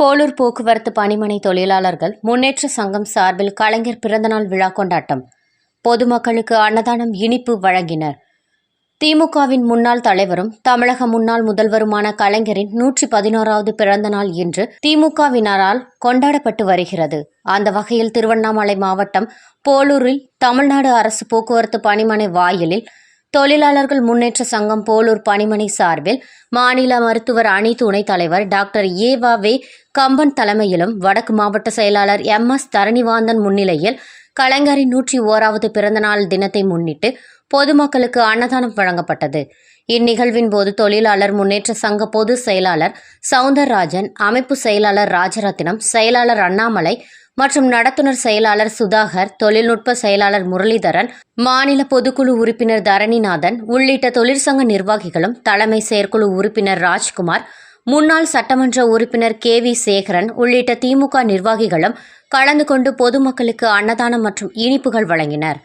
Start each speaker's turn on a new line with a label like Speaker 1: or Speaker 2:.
Speaker 1: போலூர் போக்குவரத்து பணிமனை தொழிலாளர்கள் முன்னேற்ற சங்கம் சார்பில் கலைஞர் பிறந்தநாள் விழா கொண்டாட்டம். பொதுமக்களுக்கு அன்னதானம் இனிப்பு வழங்கினர். திமுகவின் முன்னாள் தலைவரும் தமிழக முன்னாள் முதல்வருமான கலைஞரின் நூற்றி பதினோராவது பிறந்த நாள் இன்று திமுகவினரால் கொண்டாடப்பட்டு வருகிறது. அந்த வகையில் திருவண்ணாமலை மாவட்டம் போலூரில் தமிழ்நாடு அரசு போக்குவரத்து பணிமனை வாயிலில் தொழிலாளர்கள் முன்னேற்ற சங்கம் போலூர் பணிமனை சார்பில் மாநில மருத்துவர் அணி துணைத் தலைவர் டாக்டர் ஏவா வே. கம்பன் தலைமையிலும் வடக்கு மாவட்ட செயலாளர் எம். எஸ். தரணிவாந்தன் முன்னிலையில் கலைஞரின் நூற்றி ஓராவது பிறந்தநாள் தினத்தை முன்னிட்டு பொதுமக்களுக்கு அன்னதானம் வழங்கப்பட்டது. இந்நிகழ்வின் போது தொழிலாளர் முன்னேற்ற சங்க பொதுச் செயலாளர் சவுந்தரராஜன் அமைப்பு செயலாளர் ராஜரத்தினம் செயலாளர் அண்ணாமலை மற்றும் நடத்துனர் செயலாளர் சுதாகர் தொழில்நுட்ப செயலாளர் முரளிதரன் மாநில பொதுக்குழு உறுப்பினர் தரணிநாதன் உள்ளிட்ட தொழிற்சங்க நிர்வாகிகளும் தலைமை செயற்குழு உறுப்பினர் ராஜ்குமார் முன்னாள் சட்டமன்ற உறுப்பினர் கே வி சேகரன் உள்ளிட்ட திமுக நிர்வாகிகளும் கலந்து கொண்டு பொதுமக்களுக்கு அன்னதானம் மற்றும் இனிப்புகள் வழங்கினர்.